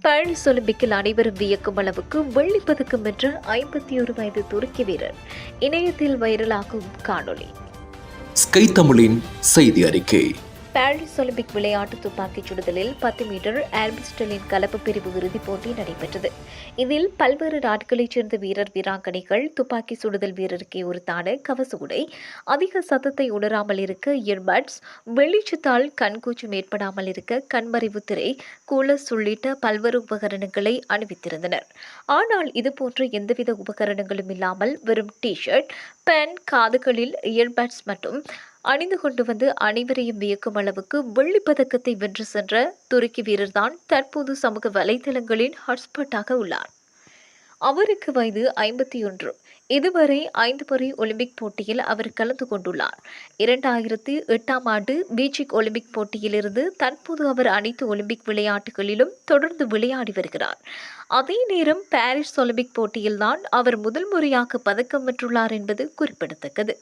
Paris ஒலிம்பிக்கில் அனைவரும் வியக்கும் அளவுக்கு வெள்ளிப் பதக்கம் வென்ற ஐம்பத்தி ஒரு வயது துருக்கி வீரர் இணையத்தில் வைரலாகும் காணொளி. ஸ்கை தமிழின் செய்தி அறிக்கை. பாரிஸ் ஒலிம்பிக் விளையாட்டு துப்பாக்கிச் சுடுதலில் பத்து மீட்டர் ஆல்பிஸ்டலின் கலப்பு பிரிவு இறுதிப் போட்டி நடைபெற்றது. இதில் பல்வேறு நாடுகளைச் சேர்ந்த வீரர் வீராங்கனைகள் துப்பாக்கி சுடுதல் வீரருக்கு உறுத்தான கவச உடை அதிக சத்தத்தை உணராமல் இருக்க இயர்பட்ஸ் வெளிச்சத்தால் கண்கூச்சம் ஏற்படாமல் இருக்க கண்மறைவு திரை கூலஸ் உள்ளிட்ட பல்வேறு உபகரணங்களை அணிவித்திருந்தனர். ஆனால் இதுபோன்ற எந்தவித உபகரணங்களும் இல்லாமல் வெறும் டி ஷர்ட் பென் காதுகளில் இயர்பட்ஸ் மற்றும் அணிந்து கொண்டு வந்து அனைவரையும் வியக்கும் அளவுக்கு வெள்ளிப் பதக்கத்தை வென்று சென்ற துருக்கி வீரர்தான் தற்போது சமூக வலைதளங்களின் ஹாட்ஸ்பாட்டாக உள்ளார். அவருக்கு வயது ஐம்பத்தி ஒன்று இதுவரை ஐந்து முறை ஒலிம்பிக் போட்டியில் அவர் கலந்து கொண்டுள்ளார். இரண்டாயிரத்தி எட்டாம் ஆண்டு பீஜிக் ஒலிம்பிக் போட்டியிலிருந்து தற்போது அவர் அனைத்து ஒலிம்பிக் விளையாட்டுகளிலும் தொடர்ந்து விளையாடி வருகிறார். அதே நேரம் பாரிஸ் ஒலிம்பிக் போட்டியில்தான் அவர் முதல் முறையாக பதக்கம் வென்றுள்ளார் என்பது குறிப்பிடத்தக்கது.